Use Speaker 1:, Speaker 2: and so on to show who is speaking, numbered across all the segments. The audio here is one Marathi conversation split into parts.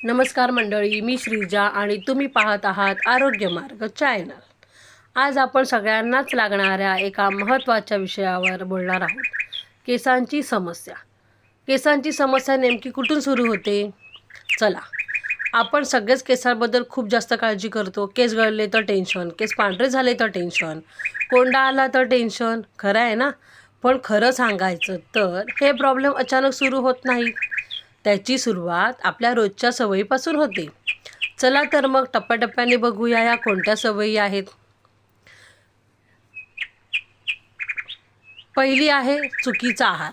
Speaker 1: नमस्कार मंडळी मी श्रीजा आणि तुम्ही पाहत आहात आरोग्य मार्ग चॅनल. आज आपण सगळ्यांनाच लागणाऱ्या एका महत्त्वाच्या विषयावर बोलणार आहोत केसांची समस्या. केसांची समस्या नेमकी कुठून सुरू होते? चला आपण सगळेच केसांबद्दल खूप जास्त काळजी करतो. केस गळले तर टेन्शन केस पांढरे झाले तर टेन्शन कोंडा आला तर टेन्शन खरं आहे ना? पण खरं सांगायचं तर हे प्रॉब्लेम अचानक सुरू होत नाहीत त्याची सुरुवात आपल्या रोजच्या सवयीपासून होते. चला तर मग टप्प्याटप्प्याने बघूया या कोणत्या सवयी आहेत. पहिली आहे चुकीचा आहार.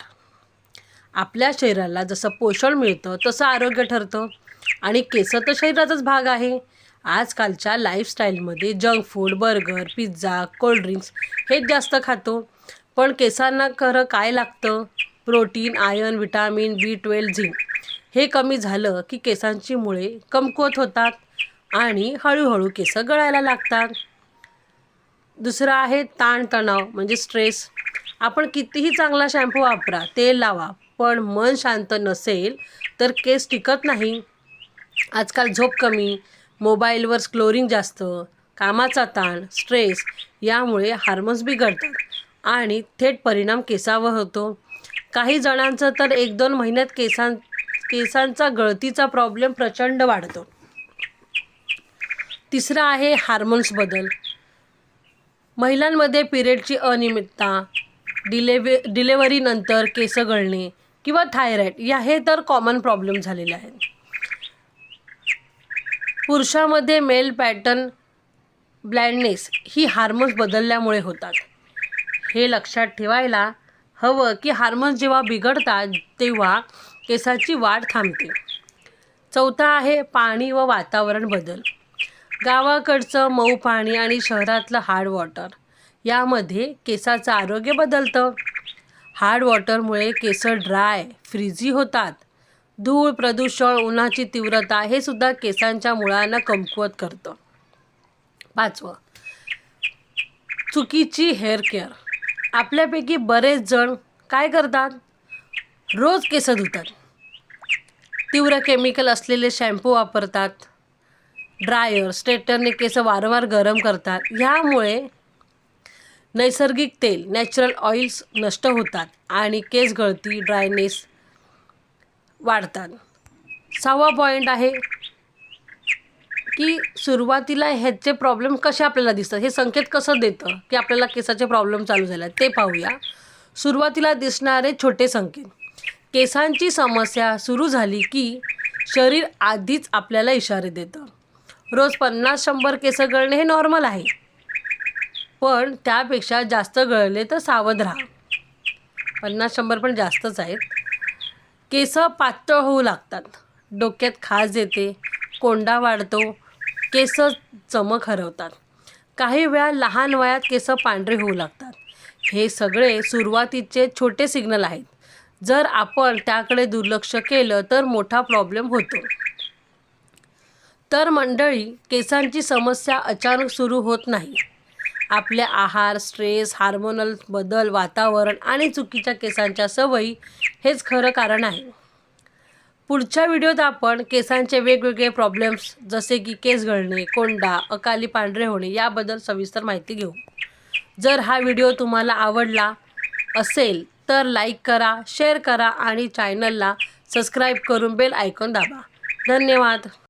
Speaker 1: आपल्या शरीराला जसं पोषण मिळतं तसं आरोग्य ठरतं. आणि केस तर शरीराचाच भाग आहे. आजकालच्या लाईफस्टाईलमध्ये junk food burger pizza cold drinks हेच जास्त खातो. पण केसांना खरं काय लागतं? Protein iron vitamin B twelve zinc हे कमी झालं की केसांची मुळे कमकुवत होतात आणि हळूहळू केस गळायला लागतात. दुसरं आहे ताणतणाव म्हणजे स्ट्रेस आपण कितीही चांगला शॅम्पू वापरा तेल लावा पण मन शांत नसेल तर केस टिकत नाही. आजकाल झोप कमी मोबाईलवर स्क्लोरिंग जास्त कामाचा ताण स्ट्रेस यामुळे हार्मोन्स बिघडतात आणि थेट परिणाम केसावर होतो. काही जणांचं तर एक दोन महिन्यात केसां केसांचा गळतीचा प्रॉब्लेम प्रचंड वाढतो. तिसरं आहे हार्मोन्स बदल. महिलांमध्ये पिरियडची अनियमितता डिलेव्हे डिलेवरीनंतर केस गळणे किंवा थायरॉईड या हे तर कॉमन प्रॉब्लेम झालेले आहेत. पुरुषामध्ये मेल पॅटर्न ब्लँडनेस ही हार्मोन्स बदलल्यामुळे होतात. हे लक्षात ठेवायला हवं की हार्मोन्स जेव्हा बिघडतात तेव्हा केसाची वाढ थांबते. चौथा आहे पाणी व वातावरण बदल. गावाकडचं मऊ पाणी आणि शहरातलं हार्ड वॉटर यामध्ये केसाचं आरोग्य बदलतं. हार्ड वॉटरमुळे केस ड्राय फ्रीजी होतात. धूळ प्रदूषण उन्हाची तीव्रता हे सुद्धा केसांच्या मुळांना कमकुवत करतं. पाचवं चुकीची हेअर केअर आपल्यापैकी बरेच जण काय करतात? रोज केस धुतात. तीव्र केमिकल असलेले शॅम्पू वापरतात. ड्रायर स्ट्रेटरने केस वारंवार गरम करतात. ह्यामुळे नैसर्गिक तेल नॅचरल ऑइल्स नष्ट होतात आणि केस गळती ड्रायनेस वाढतात. सहावा पॉईंट आहे की सुरुवातीला ह्याचे प्रॉब्लेम कसे आपल्याला दिसतात? हे संकेत कसं देतं की आपल्याला केसाचे प्रॉब्लेम चालू झाले ते पाहूया. सुरुवातीला दिसणारे छोटे संकेत. केसांची समस्या सुरू झाली की शरीर आधीच आपल्याला इशारे देतं. रोज पन्नास शंभर केस गळणे हे नॉर्मल आहे. पण त्यापेक्षा जास्त गळले तर सावध राहा. पन्नास शंभर पण जास्तच आहेत. केस पातळ होऊ लागतात. डोक्यात खाज येते कोंडा वाढतो केस चमक हरवतात. काही वेळा लहान वयात केस पांढरे होऊ लागतात. हे सगळे सुरुवातीचे छोटे सिग्नल आहेत. जर आपण त्याकडे दुर्लक्ष केलं तर मोठा प्रॉब्लेम होतो. तर मंडळी केसांची समस्या अचानक सुरू होत नाही. आपल्या आहार स्ट्रेस हार्मोनल बदल वातावरण आणि चुकीच्या केसांच्या सवयी हेच खरं कारण आहे. पुढच्या व्हिडिओत आपण केसांचे वेगवेगळे प्रॉब्लेम्स जसे की केस गळणे कोंडा अकाली पांढरे होणे याबद्दल सविस्तर माहिती घेऊ. जर हा व्हिडिओ तुम्हाला आवडला असेल तर लाईक करा शेअर करा आणि चॅनलला सबस्क्राईब करून बेल आयकॉन दाबा. धन्यवाद.